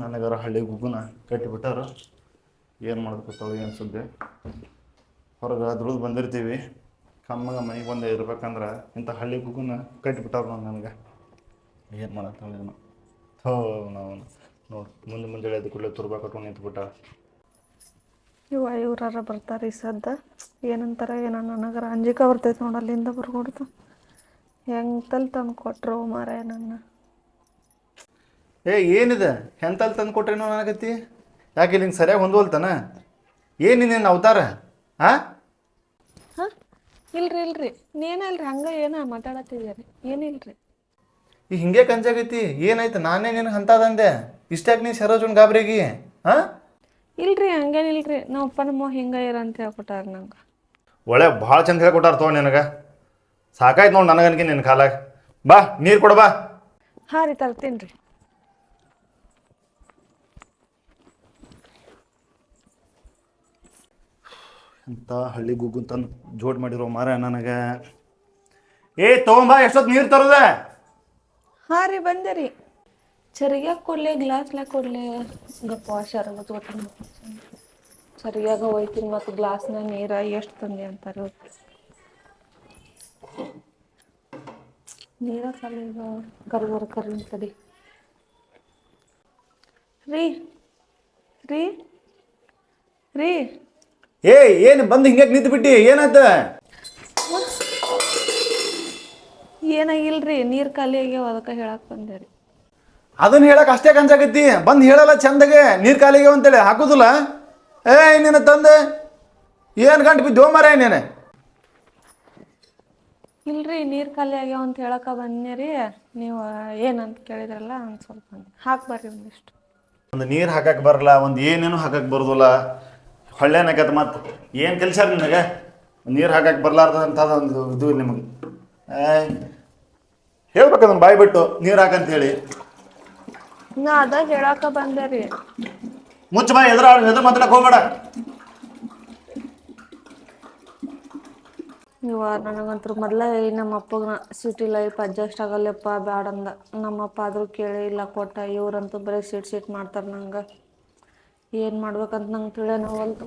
ನನಗರ ಹಳ್ಳಿ ಗುಗ್ಗುನ ಕಟ್ಟಿಬಿಟ್ಟಾರ. ಏನು ಮಾಡ್ಕೊತಾಳೆ ಏನು ಸುದ್ದಿ? ಹೊರಗೆ ದುಡಿದು ಬಂದಿರ್ತೀವಿ. ಕಮ್ಮಗ ಮನೆಗೆ ಬಂದು ಇರ್ಬೇಕಂದ್ರೆ ಇಂಥ ಹಳ್ಳಿ ಗುಗುನ ಕಟ್ಟಿಬಿಟ್ಟಾರ ನನಗೆ. ಏನು ಮಾಡತ್ತಾಳೆ ಏನು ಥೋ ನಾವು ನೋಡಿ ಮುಂದೆ ಮುಂದೆ ಎದ್ದು ಕೂಡಲೇ ತುರ್ಬಾ ಕಟ್ಕೊಂಡು ನಿಂತ್ಬಿಟ್ಟ. ಇವ ಇವ್ರಾರ ಬರ್ತಾರೆ ಈ ಸದ್ದ. ಏನಂತಾರ ಏನೋ ನನಗರ ಅಂಜಿಕೆ ಬರ್ತೈತೆ ನೋಡಿ ಅಲ್ಲಿಂದ ಬರ್ಕೊಡ್ತು. ಹೆಂಗೆ ತಲ್ ತಂದು ಕೊಟ್ರು ಮಾರಾಯ ನನ್ನ. ಏ ಏನಿದೆ? ಎಂತಲ್ಲಿ ತಂದು ಕೊಟ್ರೇನೋ ನನಗತ್ತಿ ಯಾಕೆ ಇಲ್ಲಿ ಸರಿಯಾಗಿ ಹೊಂದುವಲ್ತಾನ? ಏನು ನಿನ್ನ ಅವತಾರ? ಹಾಂ ಹಾಂ? ಇಲ್ರಿ ಇಲ್ರಿ. ನೀನಲ್ರಿ ಹಂಗ ಏನೋ ಮಾತಾಡತ್ತಿದ್ದೀರಿ ಏನಿಲ್ರಿ ಈಗ ಹಿಂಗೆ ಕಂಜಾಗೈತಿ. ಏನಾಯ್ತು? ನಾನೇ ನಿನಗೆ ಹಂತದಂದೆ. ಇಷ್ಟಾಗಿ ನೀ ಸರೋಜನ್ ಗಾಬ್ರಿಗೆ? ಹಾಂ ಇಲ್ರಿ ಹಂಗೇನಿಲ್ರಿ ನಮ್ಮ ಅಪ್ಪ ನಮ್ಮ ಹಿಂಗೆ ಇರ ಅಂತ ಹೇಳ್ಕೊಟ್ಟಾರ ನಂಗೆ. ಒಳ್ಳೆ ಭಾಳ ಚಂದ ಹೇಳ್ಕೊಟ್ಟಾರ ತೋ ನಿನಗೆ. ಸಾಕಾಯ್ತು ನೋಡಿ ನನಗನ್ಗೆ ನಿನ್ನ ಕಾಲಾಗ. ಬಾ ನೀರು ಕೊಡು ಬಾ. ಹಾಂ ರೀ ತರ್ತೀನಿ ರೀ ಅಂತ ಹಳ್ಳಿ ಗುಗ್ಗು ತಂದು ಜೋಡ್ ಮಾಡಿರೋ ಮಾರ ನನಗೆ. ಏ, ತಗೊಂಬಾ ಎಷ್ಟೊತ್ತು ನೀರು ತರೋದೆ? ಹಾ ರೀ, ಬಂದೆ ರೀ. ಸರಿಯಾಗಿ ಕೊಡ್ಲೆ ಗ್ಲಾಸ್ಲಾಗ ಕೊಡ್ಲೆ. ಗಪ್ಪ ಶರಗ ತೋಟ ಸರಿಯಾಗಿ ಹೋಯ್ತೀನಿ ಮತ್ತು ಗ್ಲಾಸ್ನಾಗ ನೀರ ಎಷ್ಟು ತಂದೆ ಅಂತಾರೆ ನೀರ ಕಲಿಗ ಕರ್ಗೋರ ಕರಿ ತಡಿ ರೀ ರೀ ರೀ. ಏ ಏನು ಬಂದು ಹಿಂಗೆ ನಿಂತು ಬಿಟ್ಟಿ ಏನಾಯ್ತ? ಏನಾಗಿಲ್ರಿ ನೀರು ಖಾಲಿ ಆಗ್ಯಾವ ಅದಕ್ಕೆ ಹೇಳಕ್ ಬಂದೆ ರೀ. ಅದನ್ನ ಹೇಳಕ್ ಅಷ್ಟೇ ಕಂಚಾಗತ್ತಿ ಬಂದು ಹೇಳಲ್ಲ ಚಂದಗೆ ನೀರು ಆಗ್ಯಾವ ಅಂತೇಳಿ ಹಾಕೋದಿಲ್ಲ. ಏ ನಿನ್ನ ತಂದೆ ಏನು ಗಂಟು ಬಿದ್ದು ಮರ ನೀನು? ಇಲ್ರಿ ನೀರ್ ಖಾಲಿ ಆಗ್ಯಾವ ಅಂತ ಹೇಳಕ ಬಂದೆ ರೀ. ನೀವು ಏನಂತ ಕೇಳಿದ್ರಲ್ಲ ಒಂದು ಸ್ವಲ್ಪ ಹಾಕ್ ಬರ್ರಿ ಒಂದಿಷ್ಟು. ಒಂದು ನೀರು ಹಾಕಕ್ಕೆ ಬರಲ್ಲ ಒಂದು ಏನೇನು ಹಾಕಕ್ಕೆ ಬರೋದಿಲ್ಲ. ಹೊಳ್ಳೆನಾಗತ್ತೆ ಮತ್ತು ಏನು ಕೆಲಸ ನಿಮಗೆ ನೀರು ಹಾಕಕ್ಕೆ ಬರಲಾರ್ದಂಥದ್ದು ಒಂದು ಇದು ನಿಮಗೆ. ಹೇಳ್ಬೇಕು ಅದನ್ನು ಬಾಯಿ ಬಿಟ್ಟು ನೀರು ಹಾಕಂತೇಳಿ ನಾ ಅದ ಹೇಳಕ ಬಂದೆ ರೀ. ಮುಚ್ಚ ಬಾಯಿ ಎದುರು ಎದುರು ಮಾತಾಡಕ್ಕೆ ಹೋಗ್ಬೇಡ. ಇವ ನನಗಂತೂ ಮೊದಲ ನಮ್ಮ ಅಪ್ಪಗ ಸಿಟಿ ಲೈಫ್ ಅಡ್ಜಸ್ಟ್ ಆಗಲ್ಲಪ್ಪ ಬ್ಯಾಡಂದ. ನಮ್ಮಪ್ಪ ಆದರೂ ಕೇಳಿ ಇಲ್ಲ ಕೊಟ್ಟ ಇವ್ರಂತೂ ಬರೀ ಸಿಟ್ ಸಿಟ್ ಮಾಡ್ತಾರೆ ನಂಗೆ. ಏನು ಮಾಡ್ಬೇಕಂತ ನಂಗೆ ತಿಳಿ ನೋವಲ್ತು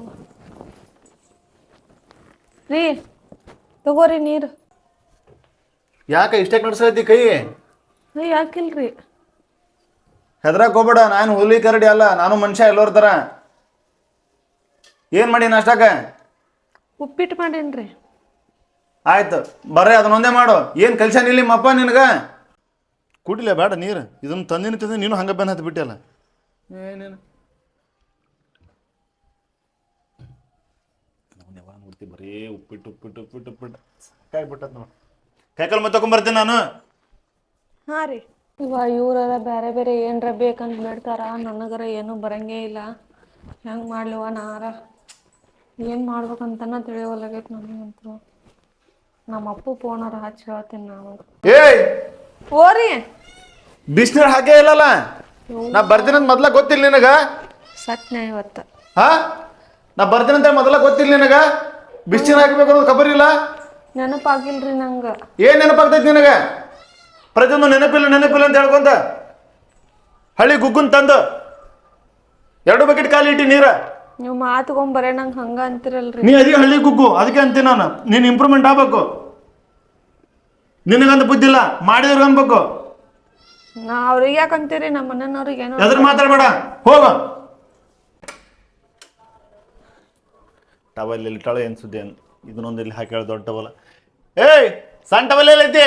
ರೀ ತಗೋರಿ ನೀರು. ಯಾಕೆ ಇಷ್ಟಕ್ಕೆ ನಡ್ಸೈತಿ ಕೈ? ಯಾಕಿಲ್ರಿ? ಹೆದ್ರಾಕ್ ಹೋಗ್ಬೇಡ ನಾನು ಹುಲಿ ಕರಡಿ ಅಲ್ಲ ನಾನು ಮನುಷ್ಯ ಎಲ್ಲೋರ್ ಥರ ಏನು ಮಾಡಿ ನಾಷ್ಟಾಕ ಉಪ್ಪಿಟ್ಟು ಮಾಡೇನ್ರಿ. ಆಯ್ತು ಬರ್ರಿ ಅದನ್ನೊಂದೇ ಮಾಡು. ಏನು ಕಲ್ಸ್ಯಾನ ಇಲ್ಲಿ ನಿಮ್ಮಪ್ಪ ನಿನಗೆ? ಕುಡಿಲೆ ಬೇಡ ನೀರು ಇದನ್ನ ತಂದಿನ ತಿಂದ ನೀನು ಹಂಗೆ ಬೆನ್ ಹತ್ತಿ ಬಿಟ್ಟಿಯಲ್ಲ ಏನೇನು ನೋಡ್ತಿ ಬರೀ ಉಪ್ಪಿಟ್ಟು ಉಪ್ಪಿಟ್ಟು ಉಪ್ಪಿಟ್ಟು ಉಪ್ಪಿಟ್ಟು. ಸಾಕಾಗ್ಬಿಟ್ಟದ ನೋಡಿ. ಕೈಕಲ್ ಮತ್ತೆ ತಗೊಂಬರ್ತೀನಿ ನಾನು. ಹಾ ರೀ. ಇವ ಇವರೆಲ್ಲ ಬೇರೆ ಬೇರೆ ಏನರ ಬೇಕಂತ ಬೇಡ್ತಾರ ನನಗರ ಏನೂ ಬರಂಗೇ ಇಲ್ಲ. ಹೆಂಗೆ ಮಾಡ್ಲಿವ ನಾರ? ಏನು ಮಾಡ್ಬೇಕಂತನ ತಿಳಿಯವಲ್ಲಾಗೈತೆ ನನಗಂತೂ ನಮ್ಮ ಅಪ್ಪು ಫೋನರ ಹಚ್ಚಿ ಹೇಳ್ತೀನಿ ನಾನು. ಏಯ್! ಓರಿ ಬಿಸ್ನೀರ್ ಹಾಕೇ ಇಲ್ಲಲ್ಲ? ನಾ ಬರ್ತೀನಿ ಅಂತ ಮೊದ್ಲ ಗೊತ್ತಿಲ್ಲ ನಿನಗ? ಸತ್ಯ ಇವತ್ತು. ಹಾ? ನಾ ಬರ್ತೀನಿ ಅಂತ ಮೊದಲ ಗೊತ್ತಿಲ್ಲ ನಿನಗ? ಬಿಸ್ನೀರು ಹಾಕಬೇಕು ಅನ್ನೋದು ಖಬರ್ ಇಲ್ಲ ನೆನಪಾಗಿಲ್ರಿ ನಂಗೆ. ಏನ್ ನೆನಪಾಗ್ತೈತಿ ನಿನಗೆ? ಪ್ರತಿಯೊಂದು ನೆನಪಿಲ್ಲ ನೆನಪಿಲ್ಲ ಅಂತ ಹೇಳ್ಕೊಂತ? ಹಳ್ಳಿ ಗುಗ್ಗುನ್ ತಂದು? ಎರಡು ಬಕೆಟ್ ಕಾಲಿ ಇಟ್ಟಿ ನೀರ? ನೀವು ಮಾತುಗೊಂಬರೇ ನಂಗೆ ಹಂಗ ಅಂತಿರಲ್ರಿ. ನೀ ಅದೇ ಹಳ್ಳಿ ಗುಗ್ಗು ಅದಕ್ಕೆ ಅಂತೀನಿ ನಾನು. ನೀನು ಇಂಪ್ರೂವ್ಮೆಂಟ್ ಆಗ್ಬೇಕು. ನಿನಗಂತ ಬುದ್ಧಿಲ್ಲ ಮಾಡಿದ್ರು ಅನ್ಬೇಕು ನಾ ಅವ್ರಿಗೆ ಯಾಕಂತೀರಿ ನಮ್ಮ ಮನೆಯವ್ರಿಗೆ ಏನೋ ಎದ್ರ ಮಾತಾಡಬೇಡ ಹೋಗ. ಟವಲ್ ಇಲ್ಲಿ ಟಳ ಏನು ಸುದ್ದಿ ಏನು ಇದನ್ನೊಂದು ಇಲ್ಲಿ ಹಾಕಿ ದೊಡ್ಡ ಟವಲ್. ಏಯ್ ಸಣ್ಣ ಟವಲ್ ಎಲ್ಲೈತಿ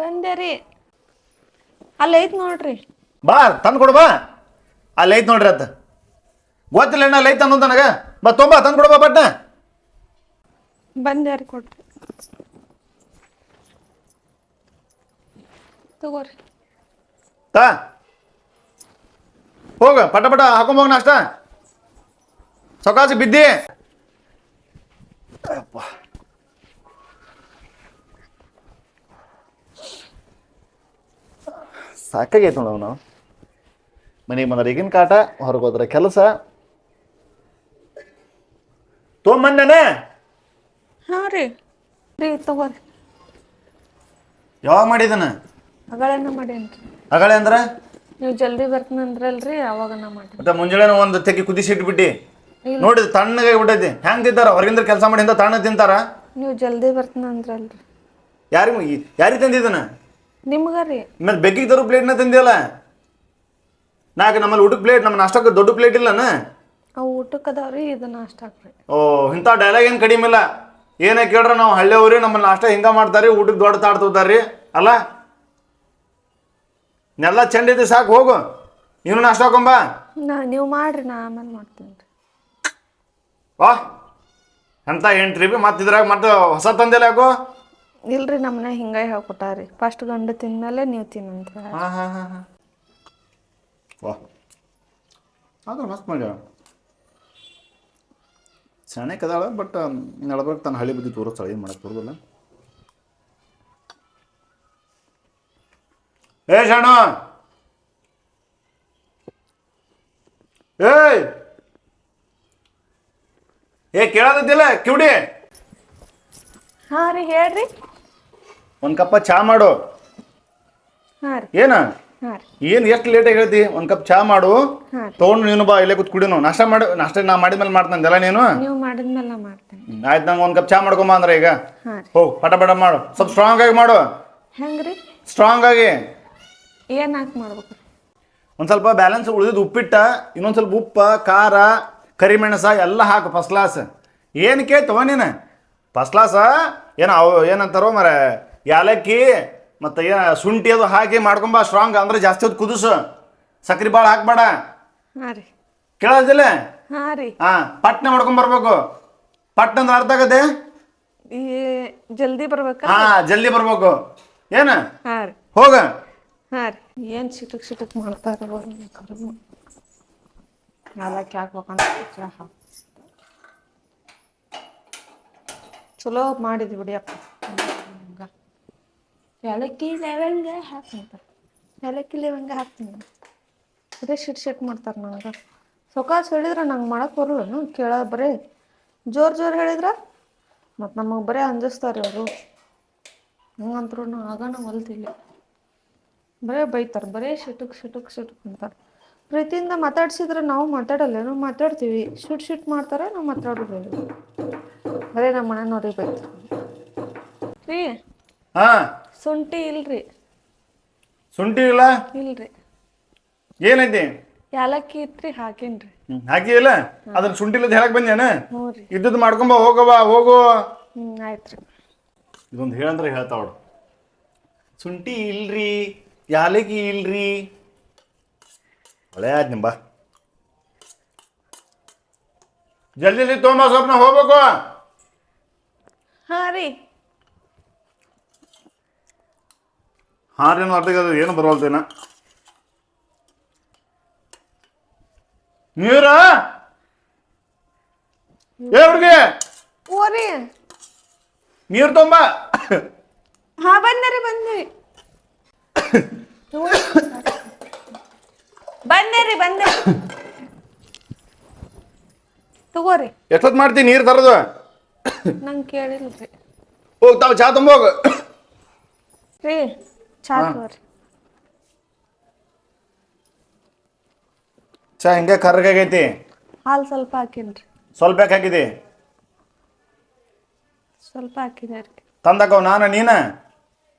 ಬಂದೆ ರೀ. ಅಲ್ಲಿ ಐತ್ ನೋಡ್ರಿ. ಬಾ ತಂದು ಕೊಡು ಬಾ. ಅಲ್ಲಿ ಐತ್ ನೋಡ್ರಿ ಅತ್ತ ಗೊತ್ತಿಲ್ಲ ಅಣ್ಣ ಅಲ್ಲಿ ಐತ್ ಅನ್ನೋದು ನನಗೆ. ಬಾ ತೊಂಬ ತಂದು ಕೊಡು ಬಾ ಬಟ್ಟ ಬಂದೆ ರೀ ಕೊಡ್ರಿ. ತಗೋರಿ. ತಾ. ಹೋಗ ಪಟ ಪಟ ಹಾಕೊಂಬೋಗ ನಾಷ್ಟ. ಸೊಕಾಸಿ ಬಿದ್ದಿ. ಅಪ್ಪ ಸಾಕಾಗೈತೆ ನೋಡವ್ ನಾವು ಮನೆಗೆ ಬಂದ್ರೆ ಈಗಿನ ಕಾಟ ಹೊರಗೆ ಹೋದ್ರೆ ಕೆಲಸ. ತೊಗೊಂಬಂದೇನೆ ಹಾಂ ರೀ. ರೀ ತಗೋರಿ ಯಾವಾಗ ಮಾಡಿದನ? ಅಗಳೇನ ಮಾಡೇನ್ರಿ ಅಗಳೆ ಅಂದ್ರೆ? ನೀವು ಜಲ್ದಿ ಬರ್ತೀನಂದ್ರಲ್ರಿ ಅವಾಗ ಮಾಡಿ. ಮತ್ತೆ ಮುಂಜಾನೆ ಒಂದು ತೆಗಿ ಕುದಿಸಿ ಇಟ್ಬಿಟ್ಟು ನೋಡಿ ತಣ್ಣಗೆ ಬಿಟ್ಟೈತಿ. ಹೆಂಗ್ ತಿಂತಾರ? ಹೊರಗಿಂದ ಕೆಲಸ ಮಾಡಿಂದ ತಣ್ಣ ತಿಂತಾರ? ನೀವು ಜಲ್ದಿ ಬರ್ತೀನಂದ್ರಲ್ರಿ ಯಾರಿಗೆ ಯಾರಿಗೆ ತಂದಿದ್ದಾನ ನಿಮ್ಗ ರೀ. ಮತ್ತೆ ಬೆಕ್ಕಿಗೆ ತರೋ ಪ್ಲೇಟ್ನ ತಿಂದಿಲ್ಲ ನಾಕ ನಮ್ಮಲ್ಲಿ ಊಟಕ್ಕೆ ಪ್ಲೇಟ್ ನಮ್ಮ ನಾಷ್ಟಕ್ಕೆ ದೊಡ್ಡ ಪ್ಲೇಟ್ ಇಲ್ಲನ? ಅವು ಊಟಕ್ಕೆ ಅದಾವ್ರಿ ಇದು ನಾಷ್ಟ ಓ ಇಂಥ ಡೈಲಾಗ್ ಏನು ಕಡಿಮೆ ಇಲ್ಲ. ಏನೇ ಕೇಳ್ರ ನಾವು ಹಳ್ಳಿಯವ್ರಿ ನಮ್ಮ ನಾಷ್ಟ ಹಿಂಗೆ ಮಾಡ್ತಾರೆ ಊಟಕ್ಕೆ ದೊಡ್ಡ ತಾಟ್ ತಗೋತಾರ್ರಿ. ಅಲ್ಲ? ನೆಲ್ಲ ಐತಿ ಸಾಕು ಹೋಗು. ನೀನು ನಾಷ್ಟ ಹಾಕೊಂಬ. ನಾ ನೀವು ಮಾಡ್ರಿ ನಾ ಆಮೇಲೆ ಮಾಡ್ತೀನಿ ರೀ. ವಾ. ಎಂತ ಎಂಟ್ರಿ ಬಿ ಮತ್ತೆ ಇದ್ರಾಗ ಮತ್ತೆ ಹೊಸ ತಂದೆಲ್ಲ ಯಾಕೋ? ಇಲ್ರಿ ನಮ್ಮನೆ ಹಿಂಗ ಹೇಳ್ಕೊಟ್ಟಾರಿ ಫಸ್ಟ್ ಗಂಡು ತಿಂದ್ಮೇಲೆ ನೀವು ತಿನ್ನಂತ ಹಾಂ ಹಾಂ ಹಾಂ ಹಾಂ. ವಾ. ಆದ್ರೆ ಮಸ್ತ್ ಮಾಡ್ಯಾವ ಸಣ್ಣ ಕದಾಳ ಬಟ್ ನಡ್ಬೇಕು ತನ್ನ ಹಳ್ಳಿ ಬುದ್ಧಿ ತೋರಿಸ್ತಾಳೆ ಏನು ಮಾಡಕ್ಕೆ ಬರೋದಿಲ್ಲ. ಏ ಸಣ್ಣ ಏಯ್! ಏ ಕೇಳೋದಿಲ್ಲ ಕಿವಡಿ? ಹಾರಿ ರೀ ಹೇಳ್ರಿ. ಒಂದು ಕಪ್ಪ ಚಾ ಮಾಡು. ಹಾಂ ರೀ. ಏನ? ಏನ್ ರೀ. ಏನು ಎಷ್ಟು ಲೇಟಾಗಿ ಹೇಳ್ತಿ? ಒಂದು ಕಪ್ ಚಾ ಮಾಡು. ತಗೊಂಡು ರೀ. ತೊಗೊಂಡು ನೀನು ಬಾ ಇಲ್ಲೇ ಕೂತ್ ಕುಡಿನು ನಾಷ್ಟ ಮಾಡಿ ನಾಷ್ಟ ನಾ ಮಾಡಿದ್ಮೇಲೆ ಮಾಡ್ತಾನಲ್ಲ ನೀನು? ನೀವು ಮಾಡಿದ್ಮೇಲೆ ನಾ ಮಾಡ್ತೀನಿ. ಹ್ಮ್, ಆಯ್ತು ನಂಗೆ ಒಂದು ಕಪ್ ಚಾ ಮಾಡ್ಕೊಂಬ ಅಂದ್ರೆ ಈಗ. ಹಾಂ ರೀ. ಹೋಗ್ ಪಟ ಪಟ ಮಾಡು. ಸ್ವಲ್ಪ ಸ್ಟ್ರಾಂಗ್ ಆಗಿ ಮಾಡು. ಹೆಂಗ್ರಿ ಸ್ಟ್ರಾಂಗ್ ಆಗಿ. ಏನ್ ಹಾಕಿ ಮಾಡ್ಬೇಕು? ರೀ ಒಂದು ಸ್ವಲ್ಪ ಬ್ಯಾಲೆನ್ಸ್ ಉಳಿದಿದ್ದು ಉಪ್ಪಿಟ್ಟ ಇನ್ನೊಂದ್ ಸ್ವಲ್ಪ ಉಪ್ಪ ಖಾರ ಕರಿಮೆಣಸ ಎಲ್ಲ ಹಾಕು ಫಸ್ಟ್ ಕ್ಲಾಸ್ ಏನು ಕೇಳ್ತವ ನೀನು? ಫಸ್ಟ್ ಕ್ಲಾಸ ಏನು ಅವು ಏನಂತಾರೋ ಮರ ಯಾಲಕ್ಕಿ ಮತ್ತು ಏನು ಶುಂಠಿ ಅದು ಹಾಕಿ ಮಾಡ್ಕೊಂಬ ಸ್ಟ್ರಾಂಗ್ ಅಂದ್ರೆ ಜಾಸ್ತಿ ಹೊತ್ತು ಕುದಿಸು. ಸಕ್ರೆ ಭಾಳ ಹಾಕ್ಬೇಡ. ರೀ. ಕೇಳೋದಿಲ್ಲ? ಹಾಂ ರೀ. ಹಾಂ ಪಟ್ನೆ ಮಾಡ್ಕೊಂಬರ್ಬೇಕು ಪಟ್ ಅಂದ್ರೆ ಅರ್ಥ ಈ ಜಲ್ದಿ ಬರ್ಬೇಕಾ? ಹಾಂ ಜಲ್ದಿ ಬರ್ಬೇಕು. ಏನು? ಹಾಂ ರೀ. ಹೋಗ. ಹಾಂ ರೀ. ಏನು ಸಿಟಕ್ ಸಿಟಕ್ ಮಾಡ್ತಾರ ಯಾಲಕ್ಕಿ ಹಾಕ್ಬೇಕಂತ ಚಹಾ ಚಲೋ ಮಾಡಿದ್ವಿ ಬಿಡಿಯಪ್ಪ. ಏಲಕ್ಕಿ ಲವಂಗ ಹಾಕ್ತೀನಿ ಏಲಕ್ಕಿ ಲವಂಗ ಹಾಕ್ತೀನಿ. ಅದೇ ಶಿಟ್ ಶಿಟ್ ಮಾಡ್ತಾರೆ ನನಗೆ ಸೊಕಾಸ್ ಹೇಳಿದ್ರೆ ನಂಗೆ ಮಾಡಕ್ಕೆ ಬರಲ್ಲ ಕೇಳ ಬರೀ. ಜೋರು ಜೋರು ಹೇಳಿದ್ರೆ ಮತ್ತು ನಮಗೆ ಬರೀ ಅಂಜಿಸ್ತಾರೆ ಅವರು ಹಂಗಂತ್ರು ಆಗೋಣ ಹೊಲ್ತಿಲ್ಲ ಬರೇ ಬೈತಾರೆ ಬರೀ ಶಿಟುಕ್ ಶಿಟುಕ್ ಶಿಟುಕ್ ಅಂತಾರೆ. ಪ್ರೀತಿಯಿಂದ ಮಾತಾಡ್ಸಿದ್ರೆ ನಾವು ಮಾತಾಡಲ್ಲ ನಾವು ಮಾತಾಡ್ತೀವಿ. ಶೂಟ್ ಶೂಟ್ ಮಾಡ್ತಾರೆ ನಾವು ಮಾತಾಡೋದಿಲ್ಲ ಬರೇ ನಮ್ಮ ಮನೆಯವ್ರಿಗೆ ಬೈತಾರೆ. ರೀ ಹಾಂ. ಶುಂಠಿ ಇಲ್ರಿ. ಶುಂಠಿ ಇಲ್ಲ? ಇಲ್ರಿ. ಏನೈತಿ? ಯಾಲಕ್ಕಿ ಇತ್ರಿ ಹಾಕಿನ್ರಿ. ಹ್ಮ್, ಅದನ್ನ ಶುಂಠಿ ಇಲ್ಲದ ಹೇಳಕ್ ಬಂದೇನ ಹ್ಞೂ ರೀ. ಇದ್ದದ್ದು ಮಾಡ್ಕೊಂಬ ಹೋಗವ ಹೋಗು. ಹ್ಞೂ ಆಯ್ತು ರೀ ಇದೊಂದು ಹೇಳಂದ್ರೆ ಹೇಳ್ತಾವಳು ಶುಂಠಿ ಇಲ್ರಿ ಯಾಲಕ್ಕಿ ಇಲ್ರಿ ಒಳ್ಳೆ ಆಯ್ತು ನಿಂಬ. ಜಲ್ದಿ ಜಲ್ದಿ ತೊಗೊಂಬ ಸ್ವಲ್ಪ ನಾ ಹೋಗ್ಬೇಕು. ಹಾಂ ರೀ. ಹಾಂ ರೀ ಅರ್ಥ ಅದು ಏನು ಬರವಲ್ತೇನ ನೀರ? ಏ ಹುಡುಗಿ? ಓ ರೀ. ನೀರು ತೊಂಬ. ಹಾಂ ಬಂದೆ ರೀ ಬಂದೆ ಬಂದೆ. ತಗೋರಿ. ಎಷ್ಟೊತ್ತು ಮಾಡ್ತೀನಿ ನೀರು ತರೋದು? ನಂಗೆ ಕೇಳಿಲ್ರಿ. ಹೋಗ್ ತಾವು ಚಾ ತುಂಬ ಹೋಗು ರೀ ಚಾ ತಗೋರಿ. ಚಾ ಹಿಂಗೆ ಕರ್ಗಾಗೈತಿ ಹಾಲು ಸ್ವಲ್ಪ ಹಾಕಿನ್ರಿ. ಸ್ವಲ್ಪ ಯಾಕೆ ಹಾಕಿದಿ? ಸ್ವಲ್ಪ ಹಾಕಿದೆ ರೀ. ತಂದಾಕವ್ ನಾನು ನೀನ?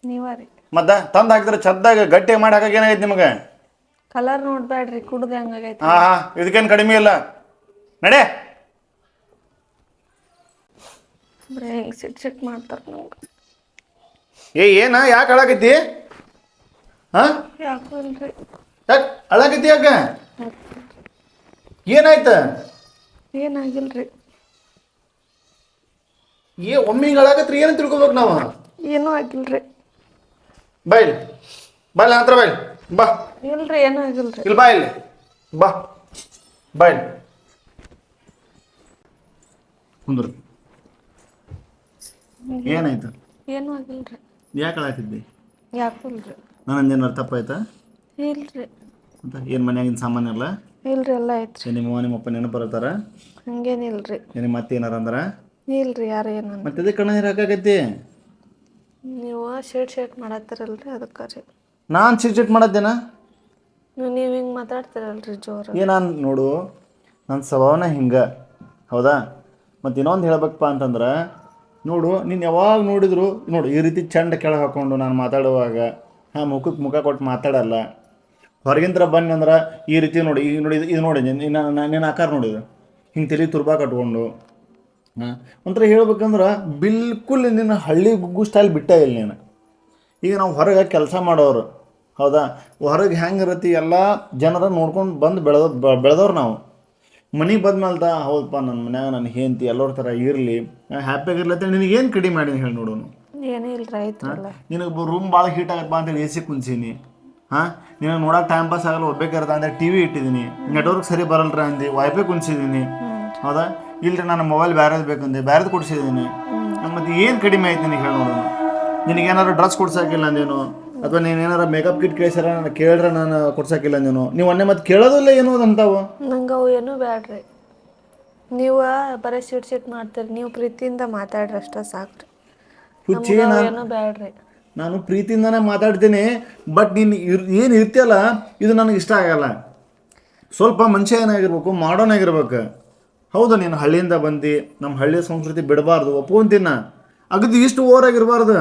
ನೀವ ರೀ. ಮತ್ತ ತಂದು ಹಾಕಿದ್ರೆ ಚದ್ದಾಗ ಗಟ್ಟಿ ಮಾಡಿ ಹಾಕಕ್ಕೆ ಏನಾಗೈತಿ ನಿಮಗೆ? ಕಲರ್ ನೋಡ್ಬೇಡ್ರಿ ಕುಡ್ದು ಹಂಗಾಗೈತಿ. ಹಾ ಹಾ ಇದಕ್ಕೇನು ಕಡಿಮೆ ಇಲ್ಲ. ನಡೆ. ಬರೀ ಹೆಂಗೆ ಸಿಟ್ ಸಿಟ್ ಮಾಡ್ತಾರೆ ನಂಗೆ ಏ ಏನ ಯಾಕೆ ಅಳಾಕೈತಿ ಹಾ? ಯಾಕೋ ಇಲ್ರಿ. ಯಾಕೆ ಅಳಾಕೈತಿ ಯಾಕೆ? ಏನಾಯ್ತ? ಏನಾಗಿಲ್ರಿ. ಏ ಒಮ್ಮೆ ಹಿಂಗೆ ಅಳಾಕತ್ರಿ ಏನು ತಿಳ್ಕೊಬೇಕು ನಾವು? ಏನೂ ಆಗಿಲ್ರಿ. ಬಾಯ್ಲಿ ಬಾಯ್ಲಿ ಹತ್ರ ಬಾಯ್ಲಿ ಬಾ. ಇಲ್ರಿ ಏನೂ ಆಗಿಲ್ರಿ. ಇಲ್ಲಿ ಬಾ ಇಲ್ಲಿ. ಬಾ. ಬಾ ಇಲ್ಲಿ. ಕುಂದ್ರು. ಏನಾಯ್ತು? ಏನೂ ಆಗಿಲ್ರಿ. ಯಾಕೆ ಅಳಾತಿದ್ದಿ ಯಾಕೂ ಇಲ್ರಿ. ನನ್ನಂದೇನಾರು ತಪ್ಪಾಯ್ತಾ? ಇಲ್ರಿ. ಅಂತ ಏನು ಮನ್ಯಾಗಿನ ಸಾಮಾನು ಇಲ್ಲ ಇಲ್ರಿ ಎಲ್ಲ ಐತ್ರಿ ನಿಮ್ಮ ಅವ್ವ ನಿಮ್ಮಪ್ಪ ನೆನಪು ಬರತ್ತಾರ? ಹಂಗೇನಿಲ್ರಿ ನಿಮ್ಮ ಮತ್ತೆ ಏನಾರ ಅಂದ್ರ? ಇಲ್ರಿ ಯಾರು ಏನು ಮತ್ತೆ ಅದಕ್ಕೆ ಕಣ್ಣ ನೀರು ಹಾಕಾಕೈತಿ ನೀವು ಶೇಟ್ ಶೇಟ್ ಮಾಡತ್ತೀರಲ್ರಿ ಅದಕ್ಕೆ ರೀ. ನಾನು ಸಿಟ್ ಮಾಡತ್ತೇನ ನೀವು ಹಿಂಗೆ ಮಾತಾಡ್ತೀರಲ್ರಿ ಜೋರ. ಏ, ನಾನು ನೋಡು ನನ್ನ ಸ್ವಭಾವನ ಹಿಂಗೆ. ಹೌದಾ? ಮತ್ತು ಇನ್ನೊಂದು ಹೇಳ್ಬೇಕಪ್ಪ ಅಂತಂದ್ರೆ, ನೋಡು, ನೀನು ಯಾವಾಗ ನೋಡಿದ್ರು, ನೋಡು, ಈ ರೀತಿ ಚಂಡ ಕೆಳಗೆ ಹಾಕ್ಕೊಂಡು ನಾನು ಮಾತಾಡುವಾಗ, ಹಾಂ ಮುಖಕ್ಕೆ ಮುಖ ಕೊಟ್ಟು ಮಾತಾಡಲ್ಲ. ಹೊರಗಿಂತ್ರ ಬನ್ನಿ ಅಂದ್ರೆ, ಈ ರೀತಿ ನೋಡಿ ಈಗ ನೋಡಿ, ಇದು- ನೋಡಿ, ನೀನು ಆಕಾರ ನೋಡಿದ್ರು ಹಿಂಗೆ ತಲೆ ತುರ್ಬಾ ಕಟ್ಕೊಂಡು. ಹಾಂ, ಒಂಥರ ಹೇಳ್ಬೇಕಂದ್ರೆ, ಬಿಲ್ಕುಲ್ ನಿನ್ನ ಹಳ್ಳಿ ಗುಗ್ಗು ಸ್ಟೈಲ್ ಬಿಟ್ಟೇ ಇಲ್ಲ ನೀನು. ಈಗ ನಾವು ಹೊರಗೆ ಕೆಲಸ ಮಾಡೋರು ಹೌದಾ? ಹೊರಗೆ ಹೆಂಗಿರತಿ ಎಲ್ಲ ಜನರ ನೋಡ್ಕೊಂಡು ಬಂದು ಬೆಳೆದ ಬೆಳೆದವ್ರು ನಾವು. ಮನೆಗೆ ಬಂದ್ಮೇಲೆ ಹೌದಪ್ಪ ನನ್ನ ಮನ್ಯಾಗ ನನ್ನ ಹೆಂಡತಿ ಎಲ್ಲರ ಥರ ಇರಲಿ ಹ್ಯಾಪಿಯಾಗಿರ್ಲತ್ತೆ ನಿನಗೆ ಏನು ಕಡಿಮೆ ಮಾಡೀನಿ ಹೇಳಿ ನೋಡೋನು ಏನೂ ಇಲ್ಲ ಐತ್ರಲ್ಲ ನಿನಗೆ ರೂಮ್ ಭಾಳ ಹೀಟ್ ಆಗತ್ತಪ್ಪ ಅಂತೇಳಿ ಎ ಸಿ ಕುಂತೀನಿ ಹಾಂ? ನಿನಗೆ ನೋಡೋಕೆ ಟೈಮ್ ಪಾಸ್ ಆಗಲ್ಲ ಒಬ್ಬೇಕಾರದ ಅಂದರೆ ಟಿ ವಿ ಇಟ್ಟಿದ್ದೀನಿ ನೆಟ್ವರ್ಕ್ ಸರಿ ಬರಲ್ರ ಅಂದಿ ವೈಫೈ ಕುಂಚಿದ್ದೀನಿ ಹೌದಾ? ಇಲ್ಲರಿ ನಾನು ಮೊಬೈಲ್ ಬೇರೆದು ಬೇಕಂದೆ ಬೇರೆದು ಕೊಡಿಸಿದ್ದೀನಿ ಮತ್ತು ಏನು ಕಡಿಮೆ ಆಯ್ತು ನಿನಗೆ ಹೇಳಿ ನೋಡೋಣ ನಿನಗೇನಾದ್ರು ಡ್ರೆಸ್ ಕೊಡ್ಸಾಕಿಲ್ಲ ಅಂದೇನು? ಅಥವಾ ನೀನು ಏನಾರ ಮೇಕಪ್ ಕಿಟ್ ಕೇಳಿಸ್ಯಾರ ನಾನು ಕೇಳ್ರೆ ನಾನು ಕೊಡ್ಸಾಕಿಲ್ಲ ನೀನು ನೀವು ಒನ್ನೆ ಮತ್ತೆ ಕೇಳೋದಿಲ್ಲ ಏನೋ ಅಂತಾವು? ನಂಗೆ ಅವು ಏನೂ ಬೇಡ್ರಿ ನೀವು ಬರೀ ಸಿಟ್ ಸಿಟ್ ಮಾಡ್ತೀರಿ ನೀವು ಪ್ರೀತಿಯಿಂದ ಮಾತಾಡ್ರಿ ಅಷ್ಟೇ ಸಾಕ್ರಿ. ಹುಚ್ಚಿ ನಾನು ಏನೂ ಬ್ಯಾಡ್ರಿ. ನಾನು ಪ್ರೀತಿಯಿಂದನೇ ಮಾತಾಡ್ತೀನಿ ಬಟ್ ನೀನು ಇರ್ ಏನು ಇರ್ತೀಯಲ್ಲ ಇದು ನನಗೆ ಇಷ್ಟ ಆಗಲ್ಲ. ಸ್ವಲ್ಪ ಮನುಷ್ಯ ಏನಾಗಿರ್ಬೇಕು ಮಾಡೋನಾಗಿರ್ಬೇಕು. ಹೌದು ನೀನು ಹಳ್ಳಿಯಿಂದ ಬಂದು ನಮ್ಮ ಹಳ್ಳಿಯ ಸಂಸ್ಕೃತಿ ಬಿಡಬಾರ್ದು ಒಪ್ಕೊಂತೀನಿ ಅಗದಿ ಇಷ್ಟು ಓವರ್ ಆಗಿರಬಾರ್ದು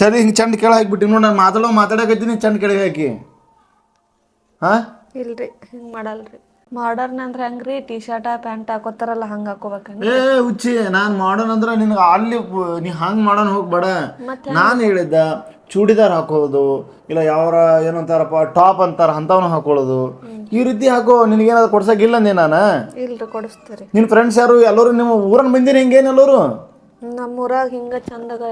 ತಲೆ ಹಿಂಗೆ ಚಂದ ಕೆಳ ಹಾಕ್ಬಿಟ್ಟು ನೋಡಿ ನಾನು ಮಾತಾಡೋ ಮಾತಾಡಕತ್ತೀನಿ ಚಂದ ಕೆಳಗೆ ಹಾಕಿ. ಹಾಂ? ಇಲ್ರಿ ಹಿಂಗೆ ಮಾಡಲ್ರಿ. ಮಾಡರ್ನ್ ಅಂದ್ರೆ ಹಂಗ್ರಿ? ಟಿ ಶರ್ಟ್ ಪ್ಯಾಂಟ್ ಹಾಕೋತಾರಲ್ಲ ಹಂಗ ಹಾಕೋಬೇಕಂಗ. ಏ ಹುಚ್ಚಿ ನಾನು ಮಾಡೋಣ ಅಂದ್ರೆ ನಿನಗೆ ಅಲ್ಲಿ ಪ- ನೀ ಹಂಗೆ ಮಾಡೋಣ ಹೋಗ್ಬೇಡ ನಾನು ಹೇಳಿದ್ದ ಚೂಡಿದಾರ್ ಹಾಕೋದು ಇಲ್ಲ ಯಾವ್ರ ಏನಂತಾರಪ್ಪ ಟಾಪ್ ಅಂತಾರ ಅಂತವನು ಹಾಕೊಳ್ಳೋದು ಈ ರೀತಿ ಹಾಕೋ ನಿನಗೇನಾದ್ರು ಕೊಡ್ಸಕ್ಕಿಲ್ಲ ನೀ ನಾನು? ಇಲ್ರಿ ಕೊಡಿಸ್ತೀರಿ. ನಿನ್ ಫ್ರೆಂಡ್ಸ್ ಯಾರು ಎಲ್ಲರೂ ನಿಮ್ಮ ಊರನ್ ಬಂದಿನ ಹಿಂಗೇನು ಎಲ್ಲರೂ? ನಮ್ಮ ಹಿಂಗ ಚಂದಗ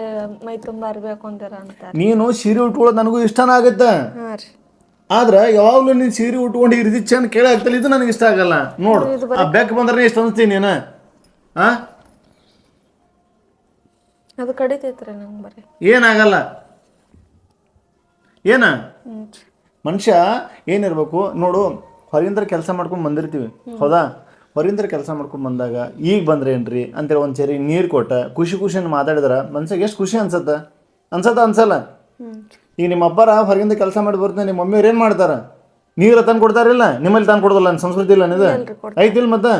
ಮೈ ತುಂಬಾ ಅರ್ಬೇಕು ಅಂತಾರ ಅಂತಾರೆ. ನೀನು ಸೀರೆ ಉಟ್ಕೊಳ್ಳೋದು ನನಗೂ ಇಷ್ಟ ಆಗುತ್ತೆ. ಹಾಂ ರೀ. ಆದ್ರೆ ಯಾವಾಗಲೂ ನೀನು ಸೀರೆ ಉಟ್ಕೊಂಡು ಈ ರೀತಿ ಚಂದ ಕೇಳಿ ಆಗ್ತಲ್ಲ ಇದು ನನಗೆ ಇಷ್ಟ ಆಗಲ್ಲ. ನೋಡು ಆ ಬೆಕ್ ಬಂದ್ರೆ ಇಷ್ಟ ಅನಿಸ್ತೀನಿ ನೀನು. ಹಾ ಅದು ಕಡಿತೈತ್ರಿ ನಂಗೆ ಬರೀ. ಏನಾಗಲ್ಲ. ಏನ? ಮನುಷ್ಯ ಏನಿರ್ಬೇಕು ನೋಡು ಹೊರಗಿಂದ್ರ ಕೆಲಸ ಮಾಡ್ಕೊಂಡು ಬಂದಿರ್ತೀವಿ ಹೌದಾ? ಹೊರಗಿಂದ್ರ ಕೆಲಸ ಮಾಡ್ಕೊಂಡು ಬಂದಾಗ ಈಗ ಬಂದ್ರೆ ಏನ್ರಿ ಅಂತೇಳಿ ಒಂದು ಸರಿ ನೀರು ಕೊಟ್ಟ ಖುಷಿ ಖುಷಿಯನ್ನು ಮಾತಾಡಿದ್ರ ಮನ್ಸಿಗೆ ಎಷ್ಟು ಖುಷಿ ಅನ್ಸತ್ತ? ಅನ್ಸತ್ತ ಅನ್ಸಲ್ಲ? ಈಗ ನಿಮ್ಮ ಅಪ್ಪರ ಹೊರಗಿಂದ ಕೆಲಸ ಮಾಡಿ ಬರ್ತಾನೆ ನಿಮ್ಮ ಮಮ್ಮಿಯವ್ರು ಏನು ಮಾಡ್ತಾರ? ನೀರು ತಂದು ಕೊಡ್ತಾರಿಲ್ಲ ನಿಮ್ಮಲ್ಲಿ ತಂದು ಕೊಡೋದಿಲ್ಲ ನನ್ನ ಸಂಸ್ಕೃತಿ ಇಲ್ಲ ನಿದ? ಐತಿಲ್ ಮತ್ತೆ?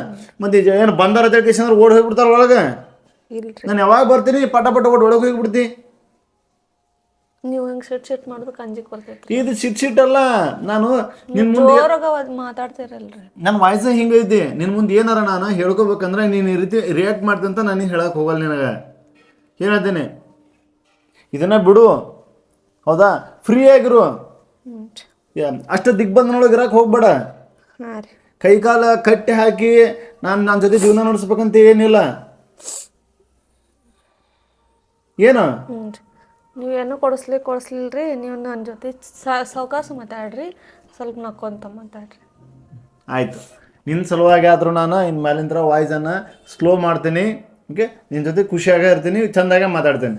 ಮತ್ತೆ ಏನು ಬಂದಾರ ತಿಳ್ಕೇಶ್ ಅಂದ್ರೆ ಓಡಿ ಹೋಗ್ಬಿಡ್ತಾರ ಒಳಗೆ? ನಾನು ಯಾವಾಗ ಬರ್ತೀನಿ? ಪಟ ಪಟ ಕೊಟ್ಟು ಒಳಗೆ ಹೋಗಿಬಿಡ್ತಿ? ನೀವು ಹಂಗೆ ಸಿಟ್ ಸಿಟ್ ಮಾಡೋದಕ್ಕೆ ಅಂಜಿಕ್ ಬರ್ತೈತಿ ಇದು ಸಿಟ್ ಸಿಟ್ ಅಲ್ಲ ನಾನು ನಿಮ್ಮ ಮುಂದೆ ಜೋರಾಗ ಮಾತಾಡ್ತೀರಲ್ರಿ. ನನ್ನ ವಾಯ್ಸ ಹಿಂಗೈತಿ ನಿನ್ನ ಮುಂದೆ ಏನಾರ ನಾನು ಹೇಳ್ಕೊಬೇಕಂದ್ರೆ ನೀನು ಈ ರೀತಿ ರಿಯಾಕ್ಟ್ ಮಾಡ್ತಂತ ನಾನು ಹೇಳಕ್ಕೆ ಹೋಗಲ್ಲ ನಿನಗೆ. ಹೇಳ್ತೀನಿ? ಇದನ್ನ ಬಿಡು. ಹೌದಾ? ಫ್ರೀ ಆಗಿರು. ಯಾ- ಅಷ್ಟು ದಿಗ್ಬಂಧನೊಳಗೆ ಇರಕ್ಕೆ ಹೋಗ್ಬೇಡ. ಕೈಕಾಲ ರೀ. ಕೈ ಕಾಲ ಕಟ್ಟಿ ಹಾಕಿ ನಾನು ನನ್ನ ಜೊತೆ ಜೀವನ ನಡೆಸ್ಬೇಕಂತ ಏನಿಲ್ಲ. ಏನು? ಹ್ಞೂ ರೀ ನೀವು ಏನೂ ಕೊಡಿಸ್ಲಿ ಕೊಡಿಸ್ಲಿಲ್ರಿ ನೀವು ನನ್ನ ಜೊತೆ ಸಾವಕಾಶ ಮಾತಾಡ್ರಿ ಸ್ವಲ್ಪ ನಕ್ಕೊಂತ ಮಾತಾಡ್ರಿ. ಆಯಿತು. ನಿನ್ನ ಸಲುವಾಗಿ ಆದರೂ ನಾನು ಇನ್ನು ಮೇಲಿಂದ ವಾಯ್ಸನ್ನು ಸ್ಲೋ ಮಾಡ್ತೀನಿ ಓಕೆ ನಿನ್ನ ಜೊತೆ ಖುಷಿಯಾಗೇ ಇರ್ತೀನಿ ಚಂದಾಗೆ ಮಾತಾಡ್ತೀನಿ.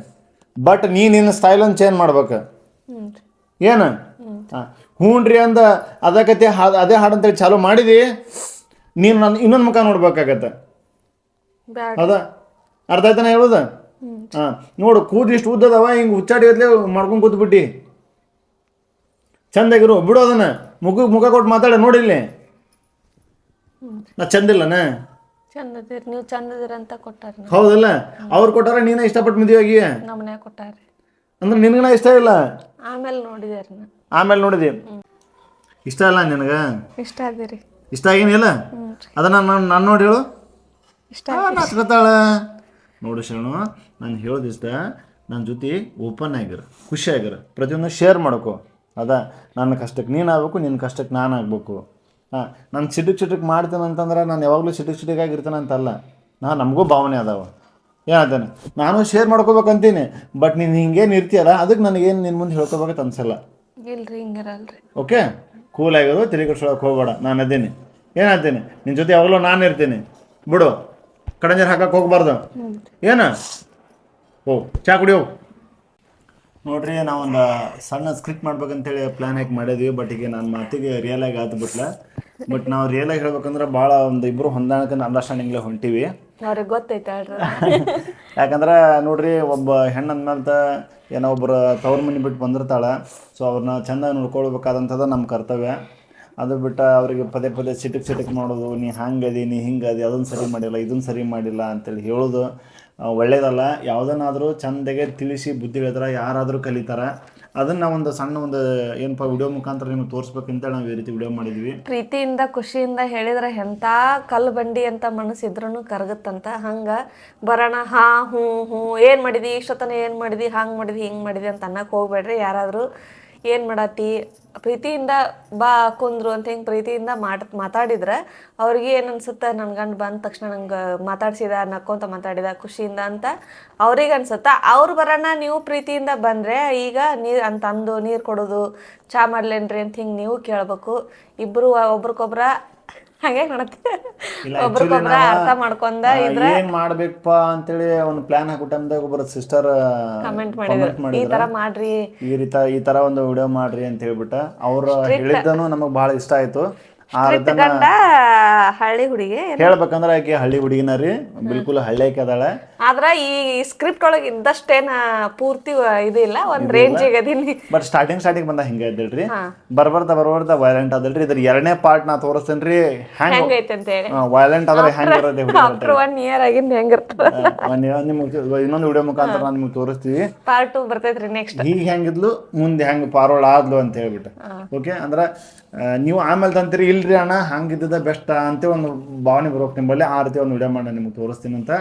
ಬಟ್ ನೀ ನಿನ್ನ ಸ್ಟೈಲನ್ನು ಚೇಂಜ್ ಮಾಡ್ಬೇಕು. ಹ್ಞೂ ರೀ. ಏನು? ಹಾಂ ಹ್ಞೂನ್ರಿ ಅಂದ ಅದಕ್ಕೆ ಹಾ ಅದೇ ಹಾಡು ಅಂತೇಳಿ ಚಾಲೂ ಮಾಡಿದಿ ನೀನು ನನ್ನ ಇನ್ನೊಂದು ಮುಖ ನೋಡ್ಬೇಕಾಗತ್ತೆ. ಅದ? ಅರ್ಧ ಅರ್ಥ ಆಯ್ತಾನ ಹೇಳೋದು? ಹಾಂ ನೋಡು ಕೂದ ಇಷ್ಟು ಉದ್ದದವ ಹಿಂಗೆ ಹುಚ್ಚಾಡಿಗತ್ಲೆ ಮಾಡ್ಕೊಂಡು ಕೂತ್ಬಿಟ್ಟು. ಚಂದಾಗಿರು ಬಿಡು ಅದನ್ನ. ಮುಖಕ್ಕೆ ಮುಖ ಕೊಟ್ಟು ಮಾತಾಡ ನೋಡಿಲ್ಲಿ ನಾ ಚಂದಿಲ್ಲನ? ಚಂದ ಅದೀರಿ ನೀವು ಚಂದ ಅದೀರಿ ಅಂತ ಕೊಟ್ಟಾರ ಹೌದಲ್ಲ? ಅವ್ರು ಕೊಟ್ಟಾರ ನೀನ ಇಷ್ಟಪಟ್ಟು ಮದುವೆ ಆಗಿ? ನಮ್ಮ ಮನ್ಯಾಗ ಕೊಟ್ಟಾರಿ. ಅಂದ್ರೆ ನಿನಗನ ಇಷ್ಟ ಇಲ್ಲ? ಆಮೇಲೆ ನೋಡಿದೆ ಆಮೇಲೆ ನೋಡಿದೆ? ಇಷ್ಟ ಇಲ್ಲ ನಿನಗ? ಇಷ್ಟ ಅದಿರಿ ಇಷ್ಟ ಆಗೇನಿಲ್ಲ? ಅದನ್ನ ನಾನು ನಾನು ನೋಡಿ ಹೇಳು. ಇಷ್ಟ ನಾಚ್ಕೊತಾಳ ನೋಡು ಶರಣು ನಾನು ಹೇಳೋದಿಷ್ಟ ನನ್ನ ಜೊತೆ ಓಪನ್ ಆಗಿರ ಖುಷಿ ಆಗಿರ. ಪ್ರತಿಯೊಂದು ಶೇರ್ ಮಾಡ್ಕೊ. ಅದ ನನ್ನ ಕಷ್ಟಕ್ಕೆ ನೀನು ಆಗ್ಬೇಕು ನಿನ್ನ ಕಷ್ಟಕ್ಕೆ ನಾನು ಆಗ್ಬೇಕು. ಹಾಂ ನಾನು ಸಿಟಕ್ ಸಿಟಕ್ ಮಾಡ್ತೇನೆ ಅಂತಂದ್ರೆ ನಾನು ಯಾವಾಗಲೂ ಸಿಟಕ್ ಸಿಟಕಾಗಿರ್ತೇನೆ ಅಂತಲ್ಲ. ನಾ ನಮಗೂ ಭಾವನೆ ಅದಾವ. ಏನಂತಾನೆ ನಾನು ಶೇರ್ ಮಾಡ್ಕೋಬೇಕಂತೀನಿ ಬಟ್ ನೀನು ಹಿಂಗೇನು ಇರ್ತೀಯಲ್ಲ ಅದಕ್ಕೆ ನನಗೇನು ನಿನ್ನ ಮುಂದೆ ಹೇಳ್ಕೋಬೇಕು ಅನ್ಸಲ್ಲ. ಓಕೆ ಕೂಲ್ ಆಗಿರೋದು ತಿರುಗಿ ಕೆಡ್ಸ್ಕೊಳಕ್ಕೆ ಹೋಗ್ಬೇಡ ನಾನು ಅದೇನೆ. ಏನಂತೀನಿ ನಿನ್ನ ಜೊತೆ ಯಾವಾಗಲೂ ನಾನು ಇರ್ತೀನಿ. ಬಿಡು. ಕಡಂಜರ್ ಹಾಕಕ್ಕೆ ಹೋಗ್ಬಾರ್ದು. ಏನ? ಓ ಚಾ ಕುಡಿ ಹೋಗು ನೋಡ್ರಿ ನಾವೊಂದು ಸಣ್ಣ ಸ್ಕ್ರಿಪ್ಟ್ ಮಾಡ್ಬೇಕಂತೇಳಿ ಪ್ಲ್ಯಾನ್ ಹಾಕಿ ಮಾಡಿದ್ವಿ ಬಟ್ ಈಗ ನನ್ನ ಮಾತಿಗೆ ರಿಯಲ್ ಆಗಿ ಆತು ಬಿಟ್ಲ. ಬಟ್ ನಾವು ರಿಯಲ್ ಆಗಿ ಹೇಳ್ಬೇಕಂದ್ರೆ ಭಾಳ ಒಂದು ಇಬ್ಬರು ಹೊಂದಾಣಿಕೆ ಅಂಡರ್ಸ್ಟ್ಯಾಂಡಿಂಗ್ಲೆ ಹೊಂಟಿವಿ. ಅವ್ರಿಗೆ ಗೊತ್ತೈತೆ ಯಾಕಂದ್ರೆ ನೋಡ್ರಿ ಒಬ್ಬ ಹೆಣ್ಣು ಅಂದ್ಮೇಲೆ ಏನೋ ಒಬ್ಬರು ತವ್ರ ಮನೆ ಬಿಟ್ಟು ಬಂದಿರ್ತಾಳೆ. ಸೊ ಅವ್ರನ್ನ ಚೆಂದಾಗಿ ನೋಡ್ಕೊಳ್ಬೇಕಾದಂಥದ್ದು ನಮ್ಮ ಕರ್ತವ್ಯ. ಅದು ಬಿಟ್ಟು ಅವರಿಗೆ ಪದೇ ಪದೇ ಸಿಟಕ್ ಸಿಟಕ್ ಮಾಡೋದು, ನೀ ಹಂಗದಿ, ನೀ ಹಿಂಗದಿ ಅದನ್ನು ಸರಿ ಮಾಡಿಲ್ಲ ಇದನ್ನು ಸರಿ ಮಾಡಿಲ್ಲ ಅಂತೇಳಿ ಹೇಳೋದು. ಒಳ್ಳೇದಲ್ಲ. ಯಾವುದನ್ನಾದರೂ ಚಂದಗೆ ತಿಳಿಸಿ ಬುದ್ಧಿ ಹೇಳಿದ್ರೆ ಯಾರಾದರೂ ಕಲಿತಾರೆ, ಅದನ್ನ ಒಂದು ಸಣ್ಣ ಒಂದು ಏನಪ್ಪ, ವಿಡಿಯೋ ಮುಖಾಂತರ ನಿಮ್ಗೆ ತೋರಿಸ್ಬೇಕಂತೇಳಿ ನಾವು ಈ ರೀತಿ ವಿಡಿಯೋ ಮಾಡಿದ್ವಿ. ಪ್ರೀತಿಯಿಂದ, ಖುಷಿಯಿಂದ ಹೇಳಿದ್ರೆ ಎಂಥ ಕಲ್ಲು ಬಂಡಿ ಅಂತ ಮನಸ್ಸಿದ್ರು ಕರಗುತ್ತಂತ. ಹಂಗೆ ಬರೋಣ, ಹಾ, ಹ್ಞೂ ಹ್ಞೂ, ಏನು ಮಾಡಿದಿ, ಇಷ್ಟೊತ್ತನ ಏನು ಮಾಡಿದಿ, ಹಂಗೆ ಮಾಡಿದಿ, ಹಿಂಗೆ ಮಾಡಿದಿ ಅಂತ ಅನ್ನಕ್ಕೆ ಹೋಗ್ಬೇಡ್ರಿ. ಯಾರಾದರೂ ಏನು ಮಾಡತ್ತಿ ಪ್ರೀತಿಯಿಂದ ಬಾ ಕುಂದ್ರು ಅಂತ ಹಿಂಗೆ ಪ್ರೀತಿಯಿಂದ ಮಾಡ್, ಮಾತಾಡಿದ್ರೆ ಅವ್ರಿಗೆ ಏನು ಅನ್ಸುತ್ತೆ? ನನ್ನ ಗಂಡ ಬಂದ ತಕ್ಷಣ ನಂಗೆ ಮಾತಾಡ್ಸಿದ, ನಕ್ಕೊಂತ ಮಾತಾಡಿದ, ಖುಷಿಯಿಂದ ಅಂತ ಅವ್ರಿಗೆ ಅನ್ಸುತ್ತೆ. ಅವ್ರು ಬರೋಣ ನೀವು ಪ್ರೀತಿಯಿಂದ ಬಂದರೆ ಈಗ ನೀರು ಅಂತ ಅಂದು ನೀರು ಕೊಡೋದು, ಚಾ ಮಾಡ್ಲೇನ್ರಿ ಅಂತ ಹಿಂಗೆ ನೀವು ಕೇಳಬೇಕು. ಇಬ್ಬರು ಒಬ್ರಿಗೊಬ್ರ ಹಂಗೆ ಕಾಣತ್ತೆ ಒಬ್ರಿಗೊಬ್ರ ಅರ್ಥ ಮಾಡ್ಕೊಂಡ ಇದ್ರೆ ಏನು ಮಾಡ್ಬೇಕಪ್ಪ ಅಂತೇಳಿ ಒಂದು ಪ್ಲಾನ್ ಹಾಕೋ ಟೈಮ್ದಾಗ ಒಬ್ಬರು ಸಿಸ್ಟರ್ ಕಮೆಂಟ್ ಮಾಡಿದ್ರು. ಈ ಥರ ಮಾಡ್ರಿ. ಈ ರೀತಿ ಈ ತರ ಒಂದು ವಿಡಿಯೋ ಮಾಡ್ರಿ ಅಂತ ಹೇಳ್ಬಿಟ್ಟ. ಅವ್ರ ಹೇಳಿದ್ದನು ನಮಗ್ ಬಹಳ ಇಷ್ಟ ಆಯ್ತು. ಗಂಡ ಹಳ್ಳಿ ಹುಡುಗಿ ಹೇಳ್ಬೇಕಂದ್ರ ಆಕೆ ಹಳ್ಳಿ ಹುಡುಗಿನ ರೀ ಬಿಲ್ಕುಲ್ ಹಳ್ಳಿ ಅದಾಳ. ಆದ್ರ ಈ ಸ್ಕ್ರಿಪ್ಟ್ ಒಳಗೆ ಇದ್ದಷ್ಟೇನ ಪೂರ್ತಿ ಇದಿಲ್ಲ ಒಂದ್ ರೇಂಜ್ ಅದೀನಿ ಬಟ್ ಸ್ಟಾರ್ಟಿಂಗ್ ಸ್ಟಾರ್ಟಿಂಗ್ ಬಂದ ಹಿಂಗ ಇದ್ದಿಲ್ರಿ ಬರ್ಬರ್ದ ಬರ್ಬರ್ದ ವೈಲೆಂಟ್ ಅದಲ್ರಿ ಇದ್ರ ಎರಡನೇ ಪಾರ್ಟ್ ನಾ ತೋರಿಸ್ತೇನ್ರಿ ಹ್ಯಾಂಗ್ ಐತೆ ಅಂತ ಹೇಳಿ. ವೈಲೆಂಟ್ ಆದ್ರೆ ಹ್ಯಾಂಗ್ ಇರೋದೇ ಆಫ್ಟರ್ ಒನ್ ಇಯರ್ ಆಗಿಂದ ಹೆಂಗಿರ್ತದ ನಿಮ್ಗೆ ಇನ್ನೊಂದು ವಿಡಿಯೋ ಮುಖಾಂತರ ನಾನು ನಿಮ್ಗೆ ತೋರಿಸ್ತೀವಿ. ಪಾರ್ಟ್ ಟೂ ಬರ್ತೈತ್ರಿ ನೆಕ್ಸ್ಟ್ ಈಗ ಹೆಂಗಿದ್ಲು ಮುಂದೆ ಹೆಂಗ್ ಪಾರೋಳ ಆದ್ಲು ಅಂತ ಹೇಳ್ಬಿಟ್ಟು. ಓಕೆ ಅಂದ್ರೆ ನೀವು ಆಮೇಲೆ ತಂತೀರಿ, ಇಲ್ರಿ ಅಣ್ಣ ಹಂಗಿದ್ದ ಬೆಸ್ಟ್ ಅಂತ ಒಂದು ಭಾವನೆ ಬರೋಕ್ ನಿಮ್ಮಲ್ಲಿ ಆ ರೀತಿ ಒಂದು ವಿಡಿಯೋ ಮಾಡಿ ನಿಮ್ಗೆ ತೋರಿಸ್ತೀನಿ ಅಂತ.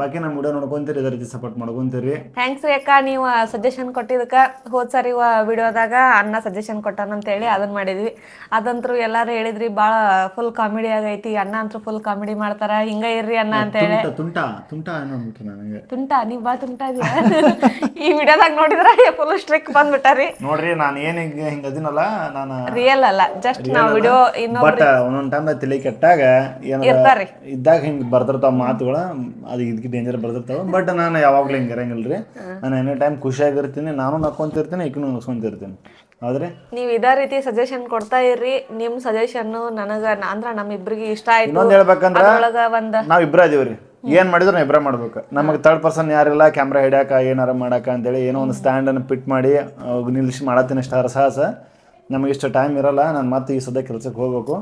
ಬಾಕಿ ನಮ್ಮ ವಿಡಿಯೋ ನೋಡ್ಕೊಂತೀರಿ ಇದೇ ರೀತಿ ಸಪೋರ್ಟ್ ಮಾಡ್ಕೊಂತೀರಿ. ಥ್ಯಾಂಕ್ಸ್ ರೀ ಅಕ್ಕ ನೀವು ಸಜೆಷನ್ ಕೊಟ್ಟಿದ್ದಕ್ಕೆ. ಹೋದ್ ಸಾರಿ ವಿಡಿಯೋದಾಗ ಅನ್ನ ಸಜೆಷನ್ ಕೊಟ್ಟಾನಂತ ಹೇಳಿ ಅದನ್ನ ಮಾಡಿದ್ವಿ. ಅದಂತರೂ ಎಲ್ಲಾರು ಹೇಳಿದ್ರಿ ಭಾಳ ಫುಲ್ ಕಾಮಿಡಿ ಆಗೈತಿ ಅಣ್ಣ ಅಂತೂ ಫುಲ್ ಕಾಮಿಡಿ ಮಾಡ್ತಾರ ಹಿಂಗ ಇರ್ರಿ ಅಣ್ಣ ಅಂತ ಹೇಳಿ ತುಂಟ ತುಂಟ ಅಂದ್ಬಿಟ್ರು ನನಗೆ ತುಂಟ ನೀವು ಬಾ ತುಂಟ ಇದೀಯ ಈ ವಿಡಿಯೋದಾಗ ನೋಡಿದ್ರ ಫುಲ್ ಸ್ಟ್ರಿಕ್ ಬಂದ್ಬಿಟ್ಟಾರಿ. ನೋಡ್ರಿ ನಾನು ಏನು ಹಿಂಗ ಹಿಂಗ ಅದೀನಲ್ಲ ನಾನು ರಿಯಲ್ ಅಲ್ಲ ಜಸ್ಟ್ ನಾವು ವಿಡಿಯೋ ಇನ್ನೊಂದು ಬಟ್ ಒಂದೊಂದು ಟೈಮ್ ತಲೆ ಕೆಟ್ಟಾಗ ಏನಾರ ಇರ್ತಾರ್ರಿ. ಇದ್ದಾಗ ಹಿಂಗ ಬರ್ತಿರ್ತಾವ ಮಾತುಗಳು ಅದು ಇದಕ್ಕೆ ಡೇಂಜರ್ ಬರ್ತಿರ್ತಾವ ಬಟ್ ನಾನು ಯಾವಾಗಲೂ ಹಿಂಗೆ ರೀ ನಾನು ಎನಿ ಟೈಮ್ ಖುಷಿಯಾಗಿರ್ತೀನಿ ನಾನು ನಕ್ಕೊಂತಿರ್ತೀನಿ ಈಕನೂ ನಕ್ಕೊಂತಿರ್ತೀನಿ ಆದ್ರೆ? ನೀವು ಇದೇ ರೀತಿ ಸಜೆಷನ್ ಕೊಡ್ತಾ ಇರ್ರಿ. ನಿಮ್ಮ ಸಜೆಷನ್ ನನಗೆ ಅಂದ್ರ ನಮ್ಮಿಬ್ಬರಿಗೆ ಇಷ್ಟ ಆಯ್ತು. ಇನ್ನೊಂದು ಹೇಳ್ಬೇಕಂದ್ರ ಅದ್ರೊಳಗ ಒಂದ್ ನಾವ್ ಇಬ್ರ ಅದೀವ್ರಿ. ಏನ್ ಮಾಡಿದ್ರು ನಾವ್ ಇಬ್ರ ಮಾಡ್ಬೇಕು. ನಮಗೆ ತರ್ಡ್ ಪರ್ಸನ್ ಯಾರಿಲ್ಲ ಕ್ಯಾಮ್ರಾ ಹಿಡ್ಯಾಕ ಏನಾರ ಮಾಡಾಕ ಅಂತೇಳಿ ಏನೋ ಒಂದು ಸ್ಟ್ಯಾಂಡ್ ಅನ್ನು ಪಿಟ್ ಮಾಡಿ ನಿಲ್ಲಿಸಿ ಮಾಡತ್ತೀನಿ ಇಷ್ಟ ಸಾಹಸ ನಮಗೆ ಇಷ್ಟು ಟೈಮ್ ಇರಲ್ಲ ನಾನು ಮತ್ತೆ ಈ ಸದ್ಯ ಕೆಲ್ಸಕ್ಕೆ ಹೋಗ್ಬೇಕು.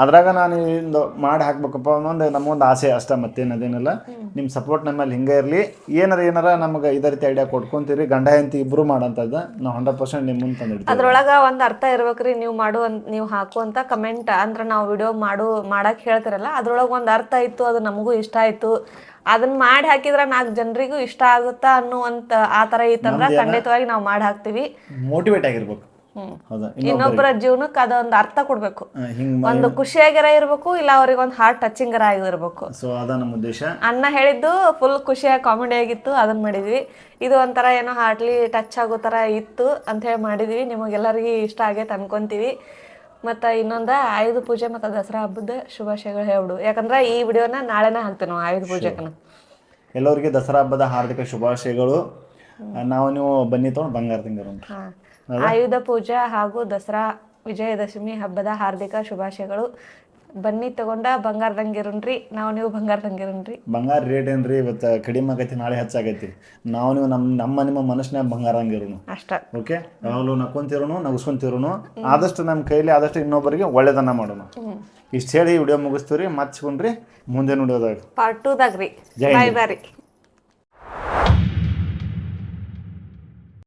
ಅದ್ರಾಗ ನಾನು ಇಂದು ಮಾಡಿ ಹಾಕ್ಬೇಕಪ್ಪ ಅನ್ನೊಂದು ನಮಗೊಂದು ಆಸೆ ಅಷ್ಟ ಮತ್ತೇನು ಅದೇನಿಲ್ಲ ನಿಮ್ಮ ಸಪೋರ್ಟ್ ನಮ್ಮ ಮೇಲೆ ಹಿಂಗೆ ಇರಲಿ. ಏನಾರ ಏನಾರ ನಮಗೆ ಇದೇ ರೀತಿ ಐಡಿಯಾ ಕೊಟ್ಕೊಂತೀರಿ. ಗಂಡ ಹೆಂಡತಿ ಇಬ್ರು ಮಾಡಂತದ್ದು ನಾವು ಹಂಡ್ರೆಡ್ ಪರ್ಸೆಂಟ್ ನಿಮ್ಮ ಮುಂದೆ ತಂದಿಡ್ತೀವಿ. ಅದ್ರೊಳಗ ಒಂದ್ ಅರ್ಥ ಇರ್ಬೇಕ್ರಿ. ನೀವು ಮಾಡು ನೀವು ಹಾಕುವಂತ ಕಮೆಂಟ್ ಅಂದ್ರ ನಾವು ವಿಡಿಯೋ ಮಾಡು ಮಾಡಕ್ ಹೇಳ್ತಿರಲ್ಲ ಅದ್ರೊಳಗ ಒಂದ್ ಅರ್ಥ ಇತ್ತು ಅದು ನಮಗೂ ಇಷ್ಟ ಆಯ್ತು. ಅದನ್ನ ಮಾಡಿ ಹಾಕಿದ್ರ ನಾಲ್ಕು ಜನರಿಗೂ ಇಷ್ಟ ಆಗುತ್ತಾ ಅನ್ನುವಂತ ಆ ತರ ಇತ್ತಂದ್ರ ಖಂಡಿತವಾಗಿ ನಾವು ಮಾಡಿ ಹಾಕ್ತಿವಿ. ಮೋಟಿವೇಟ್ ಆಗಿರ್ಬೇಕು. ಹೌದಾ? ಇನ್ನೊಬ್ಬರ ಜೀವನಕ್ಕೆ ಅದೊಂದು ಅರ್ಥ ಕೊಡ್ಬೇಕು. ಒಂದು ಖುಷಿಯಾಗಿರ ಇರ್ಬೇಕು ಇಲ್ಲ ಅವ್ರಿಗೆ ಒಂದು ಹಾರ್ಟ್ ಟಚಿಂಗ್ ಆಗಿರ್ಬೇಕು. ಸೊ ಅದ ನಮ್ಮ ಉದ್ದೇಶ. ಅಣ್ಣ ಹೇಳಿದ್ದು ಫುಲ್ ಖುಷಿಯಾಗಿ ಕಾಮಿಡಿ ಆಗಿತ್ತು ಅದನ್ನ ಮಾಡಿದ್ವಿ. ಇದು ಒಂಥರ ಏನೋ ಹಾರ್ಟ್ಲಿ ಟಚ್ ಆಗೋ ಥರ ಇತ್ತು ಅಂತ ಹೇಳಿ ಮಾಡಿದ್ವಿ. ನಿಮಗೆಲ್ಲರಿಗೂ ಇಷ್ಟ ಆಗೈತೆ ಅನ್ಕೊಂತೀವಿ. ಮತ್ತು ಇನ್ನೊಂದು ಆಯುಧ ಪೂಜೆ ಮತ್ತು ದಸರಾ ಹಬ್ಬದ ಶುಭಾಶಯಗಳು ಹೇಳ್ಬಿಡು. ಯಾಕಂದ್ರೆ ಈ ವಿಡಿಯೋನ ನಾಳೆನೇ ಹಾಕ್ತೇವೆ ನಾವು ಆಯುಧ ಪೂಜೆಕನ ಎಲ್ಲರಿಗೆ ದಸರಾ ಹಬ್ಬದ ಹಾರ್ದಿಕ ಶುಭಾಶಯಗಳು. ನಾವು ನೀವು ಬನ್ನಿ ತಗೊಂಡು ಬಂಗಾರ ತಿಂಗಾರ ಹಾಂ. ಆಯುಧ ಪೂಜೆ ಹಾಗೂ ದಸರಾ ವಿಜಯದಶಮಿ ಹಬ್ಬದ ಹಾರ್ದಿಕ ಶುಭಾಶಯಗಳು. ಬನ್ನಿ ತಗೊಂಡ ಬಂಗಾರದಂಗಿರುನ್ರಿ ನಾವು ನೀವು ಬಂಗಾರದಂಗಿರುನ್ರಿ ಬಂಗಾರ ರೇಟ್ ಏನ್ರಿ? ಇವತ್ತು ಕಡಿಮೆ ಆಗೈತಿ ನಾಳೆ ಹೆಚ್ಚಾಗೈತಿ ನಾವು ನೀವು ನಮ್ಮ ನಮ್ಮ ನಿಮ್ಮ ಮನಸ್ಸಿನಾಗ ಬಂಗಾರ ಹಂಗಿರೋನು ಅಷ್ಟ. ಓಕೆ? ಯಾವಾಗಲೂ ನಕ್ಕೊಂತಿರೋನು ನಗಸ್ಕೊಂತಿರೋನು ಆದಷ್ಟು ನಮ್ಮ ಕೈಲಿ ಆದಷ್ಟು ಇನ್ನೊಬ್ಬರಿಗೆ ಒಳ್ಳೆದನ್ನ ಮಾಡೋಣ. ಇಷ್ಟು ಹೇಳಿ ವಿಡಿಯೋ ಮುಗಿಸ್ತೀವಿ ರೀ ಮತ್ತೆ ಸಿಗೊಂಡ್ರಿ ಮುಂದೆ ನೋಡೋದಾಗ ಪಾರ್ಟ್ ಟೂದಾಗ ರೀ ಬಾಯ್ ಬಾರಿ